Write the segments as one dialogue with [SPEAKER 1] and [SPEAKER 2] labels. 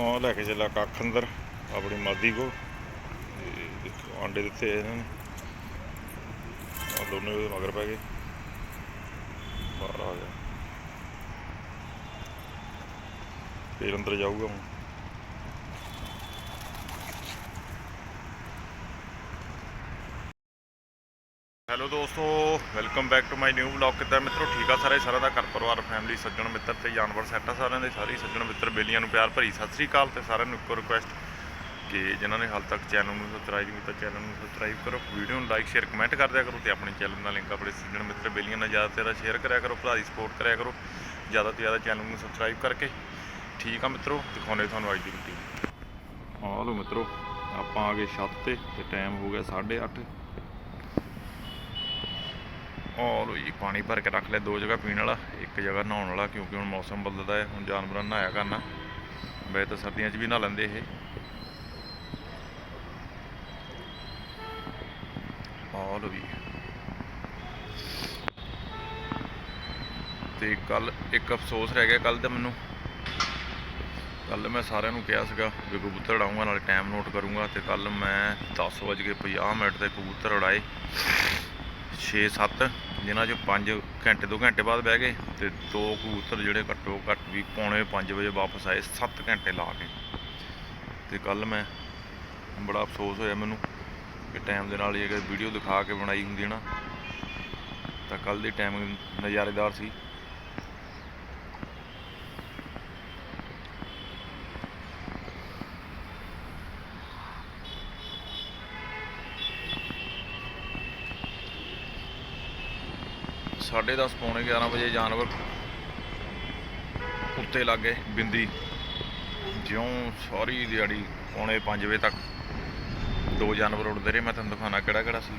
[SPEAKER 1] ਆ ਲੈ ਕੇ ਚੱਲਾ ਕੱਖ ਅੰਦਰ, ਆਪਣੀ ਮਾਦੀ ਕੋ ਦੇਖੋ ਆਂਡੇ ਦਿੱਤੇ ਇਹਨਾਂ ਨੇ। ਆ ਦੋਨੇ ਉਹਦੇ ਮਗਰ ਪੈ ਗਏ। ਬਾਹਰ ਆ ਗਿਆ। ਫੇਰ ਅੰਦਰ ਜਾਊਗਾ ਹੁਣ। ਹੈਲੋ ਦੋਸਤੋ welcome back to my new vlog ਕਿੱਦਾਂ ਮਿੱਤਰੋ, ਠੀਕ ਆ ਸਾਰੇ? ਸਾਰਿਆਂ ਦਾ ਘਰ ਪਰਿਵਾਰ ਫੈਮਿਲੀ ਸੱਜਣ ਮਿੱਤਰ ਤੇ ਜਾਨਵਰ ਸੈੱਟ ਆ ਸਾਰਿਆਂ ਦੇ। ਸਾਰੇ ਸੱਜਣ ਮਿੱਤਰ, ਬੇਲੀਆਂ ਨੂੰ ਪਿਆਰ ਭਰੀ ਸਤਿ ਸ੍ਰੀ ਅਕਾਲ ਤੇ ਸਾਰਿਆਂ ਨੂੰ ਇੱਕੋ ਰਿਕੁਐਸਟ ਕਿ ਜਿਨ੍ਹਾਂ ਨੇ ਹਾਲ ਤੱਕ ਚੈਨਲ ਨੂੰ ਸਬਸਕ੍ਰਾਈਬ ਨਹੀਂ ਕੀਤਾ ਚੈਨਲ ਨੂੰ ਸਬਸਕ੍ਰਾਈਬ ਕਰੋ। ਵੀਡੀਓ ਨੂੰ ਲਾਈਕ ਸ਼ੇਅਰ ਕਮੈਂਟ ਕਰ ਦਿਆ ਕਰੋ ਤੇ ਆਪਣੇ ਚੈਨਲ ਦਾ ਲਿੰਕ ਆਪਣੇ ਸੱਜਣ ਮਿੱਤਰ, ਬੇਲੀਆਂ ਨਾਲ ਜ਼ਿਆਦਾ ਤੋਂ ਜ਼ਿਆਦਾ ਸ਼ੇਅਰ ਕਰਿਆ ਕਰੋ, ਭਰਾ ਦੀ ਸਪੋਰਟ ਕਰਿਆ ਕਰੋ, ਜ਼ਿਆਦਾ ਤੋਂ ਜ਼ਿਆਦਾ ਚੈਨਲ ਨੂੰ ਸਬਸਕ੍ਰਾਈਬ ਕਰਕੇ। ਠੀਕ ਆ ਮਿੱਤਰੋ ਦਿਖਾਉਣੇ ਤੁਹਾਨੂੰ ਅੱਜ ਦੀ ਰੁਟੀਨ ਆ ਲਓ ਮਿੱਤਰੋ, ਆਪਾਂ ਆ ਗਏ ਛੱਤ ਤੇ ਤੇ ਟਾਈਮ ਹੋ ਗਿਆ 8:30 ਆ ਲੋ ਪਾਣੀ ਭਰ ਕੇ ਰੱਖ ਲਿਆ, ਦੋ ਜਗ੍ਹਾ ਪੀਣ ਵਾਲਾ, ਇੱਕ ਜਗ੍ਹਾ ਨਹਾਉਣ ਵਾਲਾ, ਕਿਉਂਕਿ ਹੁਣ ਮੌਸਮ ਬਦਲਦਾ ਹੈ, ਹੁਣ ਜਾਨਵਰਾਂ ਨਹਾਇਆ ਕਰਨਾ। ਵੈਸੇ ਤਾਂ ਸਰਦੀਆਂ 'ਚ ਵੀ ਨਹਾ ਲੈਂਦੇ ਇਹ। ਆ ਲੋ ਜੀ ਤੇ ਕੱਲ ਇੱਕ ਅਫਸੋਸ ਰਹਿ ਗਿਆ, ਕੱਲ ਦਾ ਮੈਨੂੰ। ਕੱਲ ਮੈਂ ਸਾਰਿਆਂ ਨੂੰ ਕਿਹਾ ਸੀਗਾ ਵੀ ਕਬੂਤਰ ਉਡਾਊਂਗਾ, ਨਾਲੇ ਟਾਈਮ ਨੋਟ ਕਰੂੰਗਾ, ਤੇ ਕੱਲ ਮੈਂ 10:50 ਮਿੰਟ ਤੇ ਕਬੂਤਰ ਉਡਾਏ। 6-7 ਜਿਨ੍ਹਾਂ 'ਚ 5 ਘੰਟੇ 2 ਘੰਟੇ ਬਾਅਦ ਬਹਿ ਗਏ ਤੇ ਦੋ ਕਬੂਤਰ ਜਿਹੜੇ ਘੱਟੋ ਘੱਟ ਵੀ ਪੌਣੇ 5 ਵਜੇ ਵਾਪਸ ਆਏ 7 ਘੰਟੇ ਲਾ ਕੇ। ਤੇ ਕੱਲ ਮੈਂ ਬੜਾ ਅਫਸੋਸ ਹੋਇਆ ਮੈਨੂੰ ਕਿ ਟਾਈਮ ਦੇ ਨਾਲ ਹੀ ਅਗਰ ਵੀਡੀਓ ਦਿਖਾ ਕੇ ਬਣਾਈ ਹੁੰਦੀ ਨਾ, ਤਾਂ ਕੱਲ ਦੀ ਟਾਈਮਿੰਗ ਨਜ਼ਾਰੇਦਾਰ ਸੀ। ਸਾਢੇ ਦਸ ਪੌਣੇ 11 ਵਜੇ ਜਾਨਵਰ ਉੱਤੇ ਲੱਗ ਗਏ ਬਿੰਦੀ। ਜਿਉਂ ਸਾਰੀ ਦਿਹਾੜੀ, ਪੌਣੇ 5 ਵਜੇ ਤੱਕ ਦੋ ਜਾਨਵਰ ਉੱਡਦੇ ਰਹੇ। ਮੈਂ ਤੁਹਾਨੂੰ ਦਿਖਾਣਾ ਕਿਹੜਾ ਕਿਹੜਾ ਸੀ।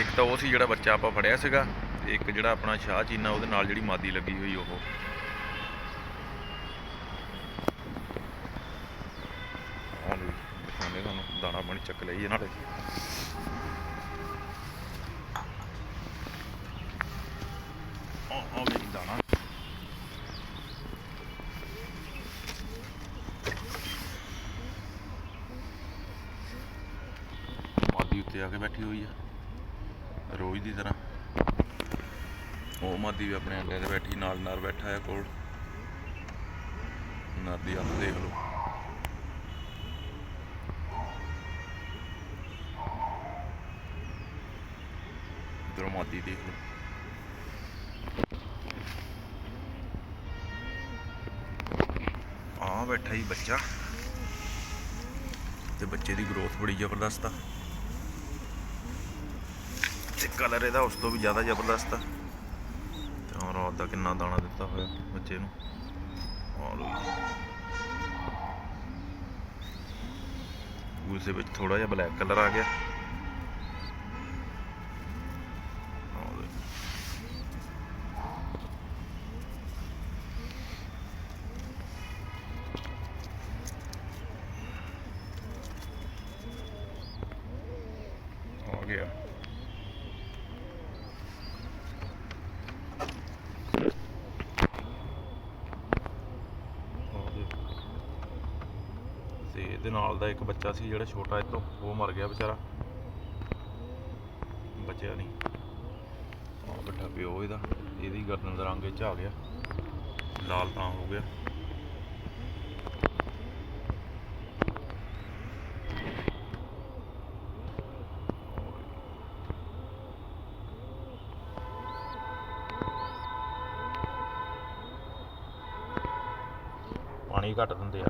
[SPEAKER 1] ਇੱਕ ਤਾਂ ਉਹ ਸੀ ਜਿਹੜਾ ਬੱਚਾ ਆਪਾਂ ਫੜਿਆ ਸੀਗਾ ਤੇ ਇੱਕ ਜਿਹੜਾ ਆਪਣਾ ਸ਼ਾਹ ਚੀਨਾ, ਉਹਦੇ ਨਾਲ ਜਿਹੜੀ ਮਾਦੀ ਲੱਗੀ ਹੋਈ ਉਹ। ਆਹ ਦਿਖਾਉਂਦੇ ਤੁਹਾਨੂੰ ਦਾਣਾ ਪਾਣੀ ਚੱਕ ਲਈ ਨਾਲੇ। ਉਹ ਉਹ ਵੀ ਦਾਣਾ ਮਾਦੀ ਬੈਠੀ ਹੋਈ ਆ। ਰੋਜ਼ ਦੀ ਤਰ੍ਹਾਂ। ਉਹ ਮਾਦੀ ਵੀ ਆਪਣੇ ਅੰਡੇ ਤੇ ਬੈਠੀ ਨਾਲ ਨਾਲ ਬੈਠਾ ਆ ਕੋਲ। ਨਰ ਦੀ ਅੱਖ ਦੇਖ ਲਓ। ਇਧਰੋਂ ਮਾਦੀ ਦੇਖ ਲਓ। ਆ ਬੈਠਾ ਹੀ ਬੱਚਾ। ਤੇ ਬੱਚੇ ਦੀ ਗਰੋਥ ਬੜੀ ਜ਼ਬਰਦਸਤ ਆ। ਤੇ ਕਲਰ ਇਹਦਾ ਉਸ ਤੋਂ ਵੀ ਜ਼ਿਆਦਾ ਜ਼ਬਰਦਸਤ ਆ। ਤੇ ਹੁਣ ਰਾਤ ਦਾ ਕਿੰਨਾ ਦਾਣਾ ਦਿੱਤਾ ਹੋਇਆ ਬੱਚੇ ਨੂੰ। ਆ ਲੋ ਜੀ। ਉਸ ਦੇ ਵਿੱਚ ਥੋੜਾ ਜਿਹਾ ਬਲੈਕ ਕਲਰ ਆ ਗਿਆ ਆਹ ਲਓ ਜੀ। ਆ ਗਿਆ ਆਹ ਦੇਖੋ। ਤੇ ਇਹਦੇ ਨਾਲ ਦਾ ਇੱਕ ਬੱਚਾ ਸੀ ਜਿਹੜਾ ਛੋਟਾ ਇਹ ਤੋਂ ਉਹ ਮਰ ਗਿਆ ਵਿਚਾਰਾ। ਬਚਿਆ ਨਹੀਂ। ਆ ਬੱਠਾ ਪਿਓ ਇਹਦਾ, ਇਹਦੀ ਗਰਦਨ ਦਾ ਰੰਗ ਇਹ ਆ ਗਿਆ। ਲਾਲ ਤਾਂ ਹੋ ਗਿਆ। ਪਾਣੀ ਘੱਟ ਦਿੰਦੇ ਆ।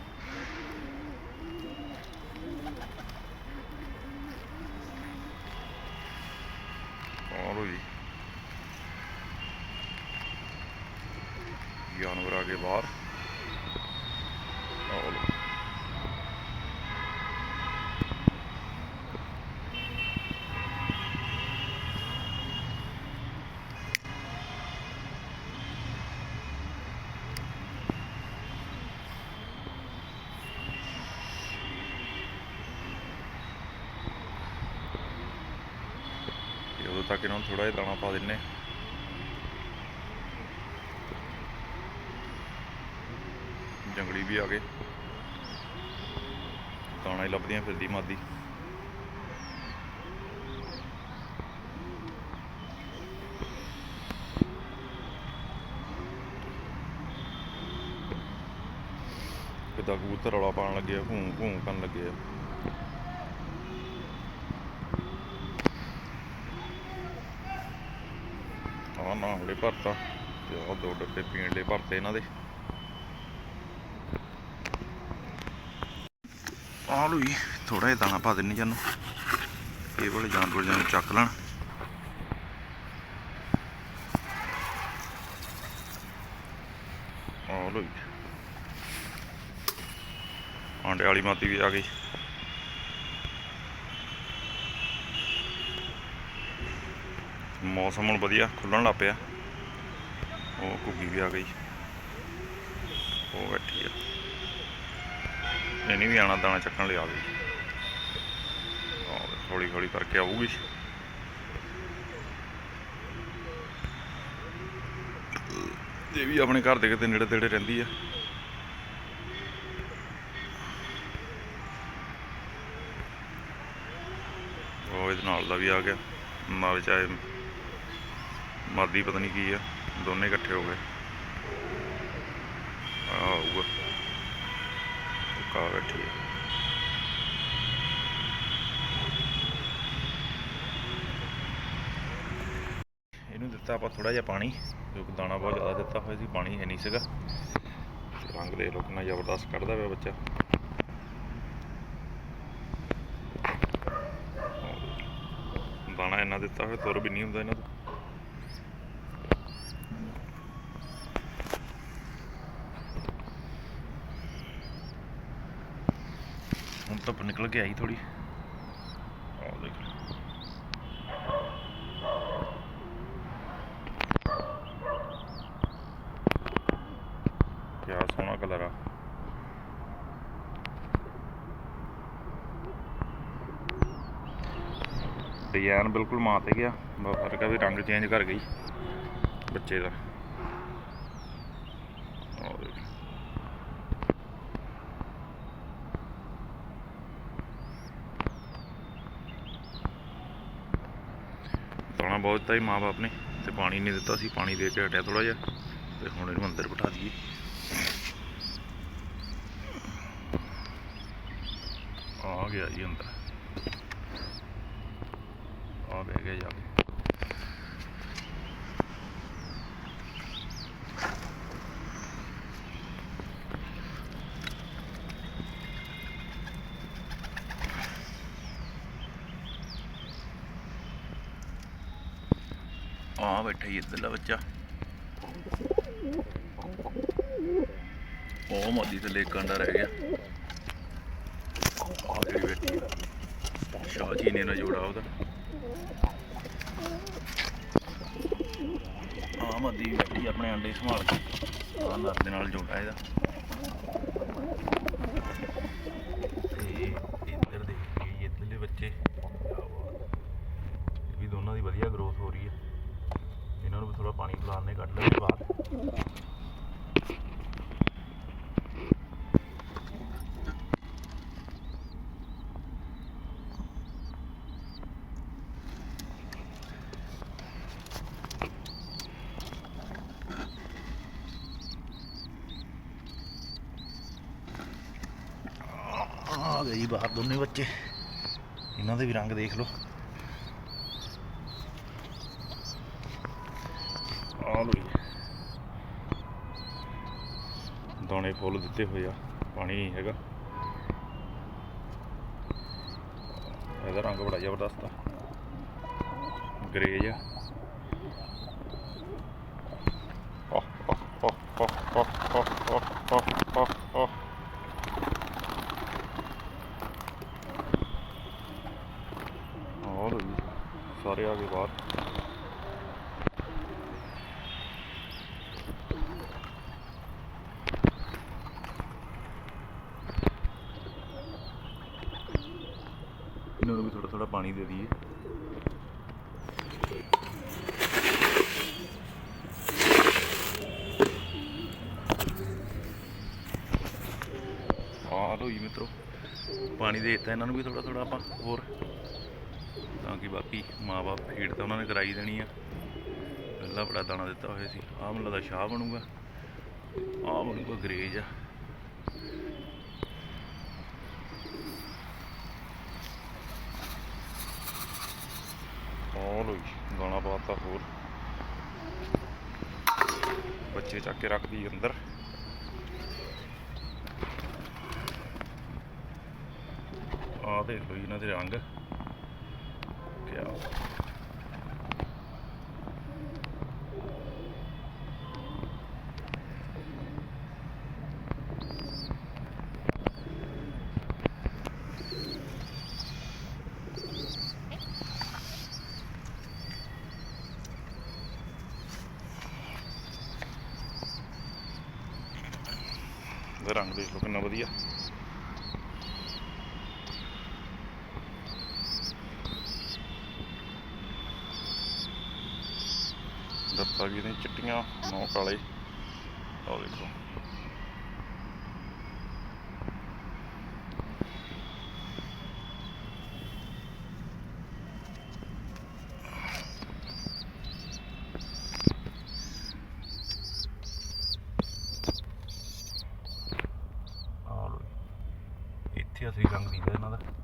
[SPEAKER 1] ਤੱਕ ਇਹਨਾਂ ਨੂੰ ਥੋੜਾ ਜਿਹਾ ਦਾਣਾ ਪਾ ਦਿੰਨੇ ਜੰਗਲੀ ਵੀ ਆ ਗਏ। ਦਾਣਾ ਹੀ ਲੱਭਦੀਆਂ ਫਿਰਦੀ ਮਾਦੀ। ਕਿਦਾਂ ਕਬੂਤਰ ਰੌਲਾ ਪਾਉਣ ਲੱਗੇ ਆ ਘੂੰ ਘੂੰ ਕਰਨ ਲੱਗੇ ਆ ਆਹ ਨਾ ਹਲੇ ਭਰਤਾ ਤੇ ਆਹ ਦੋ ਡੱਬੇ ਪੀਣ ਲਈ ਭਰਤੇ ਇਹਨਾਂ ਦੇ। ਆਹ ਲੋ ਜੀ ਥੋੜਾ ਜਿਹਾ ਦਾਣਾ ਪਾ ਦਿੰਨੀ ਜਾਨੂੰ ਇਹ ਵਾਲੇ ਜਾਨਵਰ ਜਾਨੂੰ ਚੱਕ ਲੈਣ। ਆਹ ਲੋ ਜੀ। ਆਂਡੇ ਵਾਲੀ ਮਾਤੀ ਵੀ ਆ ਗਈ। ਮੌਸਮ ਹੁਣ ਵਧੀਆ, ਖੁੱਲਣ ਲੱਗ ਪਿਆ। ਉਹ ਘੁੱਗੀ ਵੀ ਆ ਗਈ। ਉਹ ਬੈਠੀ ਆ। ਇਹਨੇ ਵੀ ਆਣਾ ਦਾਣਾ ਚੱਕਣ ਲਈ ਆ ਗਈ। ਹੌਲੀ ਹੌਲੀ ਕਰਕੇ ਆਊਗੀ। ਇਹ ਵੀ ਆਪਣੇ ਘਰ ਦੇ ਕਿਤੇ ਨੇੜੇ ਤੇੜੇ ਰਹਿੰਦੀ ਆ। ਉਹ ਇਹਦੇ ਨਾਲ ਦਾ ਵੀ ਆ ਗਿਆ। ਨਾਲ ਚਾਹੇ ਮਰਦੀ ਪਤਾ ਨਹੀਂ ਕੀ ਆ, ਦੋਨੇ ਇਕੱਠੇ ਹੋ ਗਏ। ਆ ਆਊਗਾ। ਕਾ ਬੈਠੀ ਆ। ਇਹਨੂੰ ਦਿੱਤਾ ਆਪਾਂ ਥੋੜਾ ਜਿਹਾ ਪਾਣੀ ਕਿਉਂਕਿ ਦਾਣਾ ਬਹੁਤ ਜ਼ਿਆਦਾ ਦਿੱਤਾ ਹੋਇਆ ਸੀ, ਪਾਣੀ ਹੈ ਨਹੀਂ ਸੀਗਾ। ਰੰਗ ਦੇ ਲੋ ਕਿੰਨਾ ਜ਼ਬਰਦਸਤ ਕੱਢਦਾ ਪਿਆ ਬੱਚਾ। ਦਾਣਾ ਇੰਨਾ ਦਿੱਤਾ ਹੋਇਆ, ਤੁਰ ਵੀ ਨਹੀਂ ਹੁੰਦਾ ਇਹਨਾਂ ਤੋਂ। ਹੁਣ ਧੁੱਪ ਨਿਕਲ ਕੇ ਆਈ ਥੋੜੀ ਆਹ ਦੇਖ ਕਿਆ ਸੋਹਣਾ ਕਲਰ ਆ। ਡਿਜ਼ਾਈਨ ਬਿਲਕੁਲ ਮਾਂ ਤੇ ਗਿਆ। ਬਸ ਫ਼ਰਕ ਆ ਵੀ ਰੰਗ ਚੇਂਜ ਕਰ ਗਈ ਬੱਚੇ ਦਾ ਆਹ ਦੇਖ ਦਾਣਾ ਬਹੁਤ ਦਿੱਤਾ ਸੀ ਮਾਂ ਬਾਪ ਨੇ ਤੇ ਪਾਣੀ ਨਹੀਂ ਦਿੱਤਾ ਸੀ, ਪਾਣੀ ਦੇ ਕੇ ਹਟਿਆ ਥੋੜਾ ਜਿਹਾ ਤੇ ਹੁਣ ਇਹਨੂੰ ਅੰਦਰ ਬਿਠਾ ਦਈਏ। ਆ ਗਿਆ ਜੀ ਅੰਦਰ। ਆ ਬਹਿ ਗਿਆ ਜਾ ਕੇ ਆ ਬੈਠਾ ਹੀ ਇੱਧਰਲਾ ਬੱਚਾ। ਉਹ ਮੋਦੀ ਤੇ ਲੈ ਕੰਡਾ ਰਹਿ ਗਿਆ। ਆ ਜਿਹੜੀ ਬੈਠੀ ਸ਼ਾਹ ਜੀ ਨੇ ਨਾ ਜੋੜਾ ਉਹਦਾ। ਆ ਮੋਦੀ ਬੈਠੀ ਆਪਣੇ ਅੰਡੇ ਸੰਭਾਲ ਕੇ। ਆ ਨਰ ਦੇ ਨਾਲ ਜੋੜਾ ਇਹਦਾ। ਆ ਗਏ ਜੀ ਬਾਹਰ ਦੋਨੇ ਬੱਚੇ। ਇਹਨਾਂ ਦੇ ਵੀ ਰੰਗ ਦੇਖ ਲਓ। ਆ ਲੋ ਜੀ। ਦਾਣੇ ਫੁੱਲ ਦਿੱਤੇ ਹੋਏ ਆ ਪਾਣੀ ਹੈਗਾ। ਇਹਦਾ ਰੰਗ ਬੜਾ ਜ਼ਬਰਦਸਤ ਆ। ਗ੍ਰੇ ਆ। Oh, oh, oh, oh, oh, oh, oh, oh. ਦੇ ਦਈਏ। ਆ ਲੋ ਜੀ ਮਿੱਤਰੋ, ਪਾਣੀ ਦੇ ਦਿੱਤਾ ਇਹਨਾਂ ਨੂੰ ਵੀ ਥੋੜਾ ਥੋੜਾ ਆਪਾਂ ਹੋਰ, ਤਾਂ ਕਿ ਬਾਕੀ ਮਾਵਾ ਫੀਡ ਤਾਂ ਉਹਨਾਂ ਨੇ ਕਰਾਈ ਦੇਣੀ ਆ। ਪਹਿਲਾਂ ਬੜਾ ਦਾਣਾ ਦਿੱਤਾ ਹੋਇਆ ਸੀ, ਆਹ ਮਲਾ ਦਾ ਸ਼ਾਹ ਬਣੂਗਾ, ਆਹ ਬਣੂਗਾ ਗਰੇਜ ਆ। ਦਾਣਾ ਹੋਰ। ਬੱਚੇ ਚੱਕ ਕੇ ਰੱਖਦੀ ਅੰਦਰ। ਆਹ ਦੇਖ ਲਓ ਇਹਨਾਂ ਦੇ ਰੰਗ। ਕਿਆ ਇਹਦਾ ਰੰਗ ਦੇਖ ਲਓ ਕਿੰਨਾ ਵਧੀਆ। ਦੱਤਾ ਵੀ ਨੇ ਚਿੱਟੀਆਂ ਨੌ ਕਾਲੇ ਆਹ ਦੇਖੋ। another.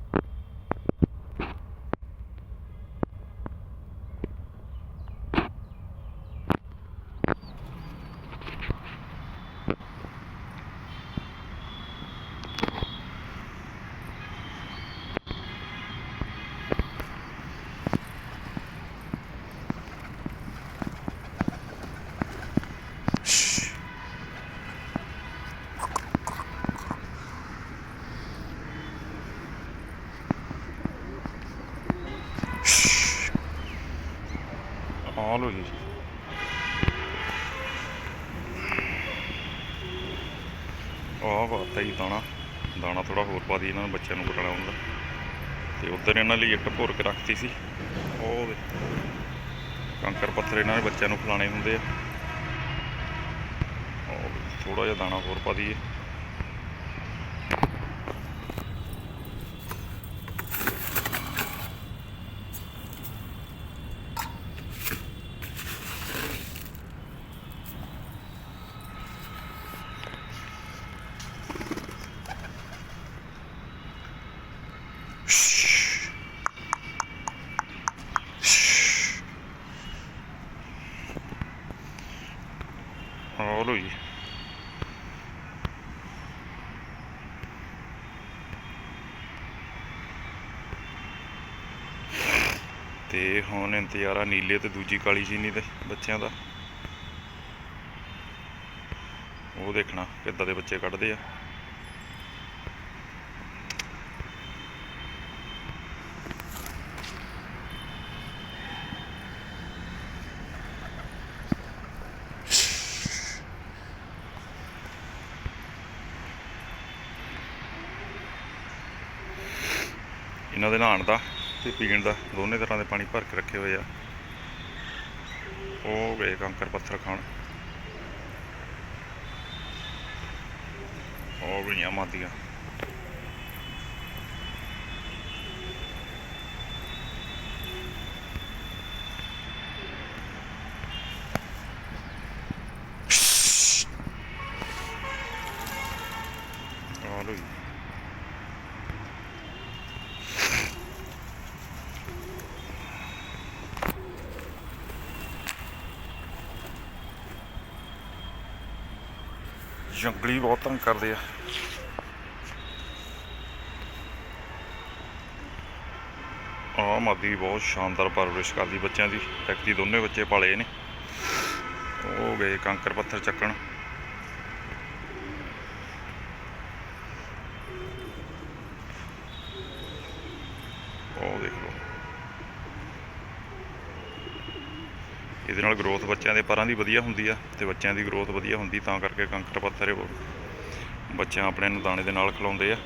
[SPEAKER 1] ਆਹ ਦਾਣਾ ਦਾਣਾ ਥੋੜਾ ਹੋਰ ਪਾ ਦੀ ਇਹਨਾਂ ਨੂੰ ਬੱਚਿਆਂ ਨੂੰ ਕੁੱਟਣਾ ਹੁੰਦਾ ਤੇ ਉਧਰ ਇਹਨਾਂ ਲਈ ਇੱਟ ਭੋਰ ਕੇ ਰੱਖਤੀ ਸੀ। ਉਹ ਕੰਕਰ ਪੱਥਰ ਇਹਨਾਂ ਨੇ ਬੱਚਿਆਂ ਨੂੰ ਖਿਲਾਣੇ ਹੁੰਦੇ ਆ। ਥੋੜਾ ਜਿਹਾ ਦਾਣਾ ਹੋਰ ਪਾ ਦਈਏ। ਆਹ ਲਓ ਤੇ ਹੁਣ ਇੰਤਜ਼ਾਰ ਆ ਨੀਲੇ ਤੇ ਦੂਜੀ ਕਾਲੀ ਚੀਨੀ ਦੇ ਬੱਚਿਆਂ ਦਾ। ਉਹ ਦੇਖਣਾ ਕਿੱਦਾਂ ਦੇ ਬੱਚੇ ਕੱਢਦੇ ਆ। ਇਹਨਾਂ ਦੇ ਨਹਾਉਣ ਦਾ ਤੇ ਪੀਣ ਦਾ, ਦੋਨੇ ਤਰ੍ਹਾਂ ਦੇ ਪਾਣੀ ਭਰ ਕੇ ਰੱਖੇ ਹੋਏ ਆ। ਉਹ ਗਏ ਕੰਕਰ ਪੱਥਰ ਖਾਣ। ਉਹ ਗਈਆਂ ਮਾਦੀਆਂ ਆ ਲਓ ਜੀ ਜੰਗਲੀ ਬਹੁਤ ਤੰਗ ਕਰਦੇ ਆ। ਆ ਮਾਦੀ ਬਹੁਤ ਸ਼ਾਨਦਾਰ ਪਰਵਰਿਸ਼ ਕਰਦੀ ਬੱਚਿਆਂ ਦੀ। ਐਕਟੀ ਦੋਨੇ ਬੱਚੇ ਪਾਲੇ ਨੇ। ਉਹ ਗਏ ਕੰਕਰ ਪੱਥਰ ਚੱਕਣ ਉਹ ਦੇਖ ਲਓ ਇਹਦੇ ਨਾਲ ਗਰੋਥ ਬੱਚਿਆਂ ਦੇ ਪਰਾਂ ਦੀ ਵਧੀਆ ਹੁੰਦੀ ਆ ਤੇ ਬੱਚਿਆਂ ਦੀ ਗਰੋਥ ਵਧੀਆ ਹੁੰਦੀ ਤਾਂ ਕਰਕੇ ਕੰਕਰ ਪੱਥਰ ਬੱਚਿਆਂ ਆਪਣੇ ਨੂੰ ਦਾਣੇ ਦੇ ਨਾਲ ਖਿਲਾਉਂਦੇ ਆ।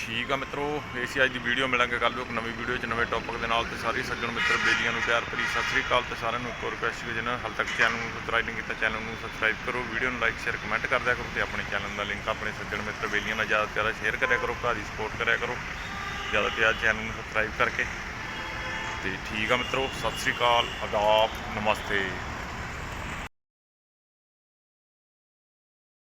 [SPEAKER 1] ਠੀਕ ਆ ਮਿੱਤਰੋ, ਇਹ ਸੀ ਅੱਜ ਦੀ ਵੀਡੀਓ ਮਿਲਾਂਗੇ ਕੱਲ ਨੂੰ ਇੱਕ ਨਵੀਂ ਵੀਡੀਓ 'ਚ, ਨਵੇਂ ਟੌਪਿਕ ਦੇ ਨਾਲ ਤੇ ਸਾਰੇ ਸੱਜਣ ਮਿੱਤਰ, ਬੇਲੀਆਂ ਨੂੰ ਪਿਆਰ ਭਰੀ ਸਤਿ ਸ੍ਰੀ ਅਕਾਲ ਤੇ ਸਾਰਿਆਂ ਨੂੰ ਇੱਕ ਹੋਰ ਰਿਕੁਐਸਟ ਹੈ ਜਿਹਨਾਂ ਹਾਲ ਤੱਕ ਚੈਨਲ ਨੂੰ ਸਬਸਕ੍ਰਾਈਬ ਨਹੀਂ ਕੀਤਾ ਚੈਨਲ ਨੂੰ ਸਬਸਕ੍ਰਾਈਬ ਕਰੋ ਵੀਡੀਓ ਨੂੰ ਲਾਈਕ ਸ਼ੇਅਰ ਕਮੈਂਟ ਕਰ ਦਿਆ ਕਰੋ ਤੇ ਆਪਣੇ ਚੈਨਲ ਦਾ ਲਿੰਕ ਆਪਣੇ ਸੱਜਣ ਮਿੱਤਰ, ਬੇਲੀਆਂ ਨਾਲ ਜ਼ਿਆਦਾ ਤੋਂ ਜ਼ਿਆਦਾ ਸ਼ੇਅਰ ਕਰਿਆ ਕਰੋ ਘਰ ਦੀ ਸਪੋਰਟ ਕਰਿਆ ਕਰੋ, ਜ਼ਿਆਦਾ ਤੋਂ ਜ਼ਿਆਦਾ ਚੈਨਲ ਨੂੰ ਸਬਸਕ੍ਰਾਈਬ ਕਰਕੇ। ਤੇ ਠੀਕ ਆ ਮਿੱਤਰੋ, ਸਤਿ ਸ੍ਰੀ ਅਕਾਲ, ਆਦਾਬ, ਨਮਸਤੇ।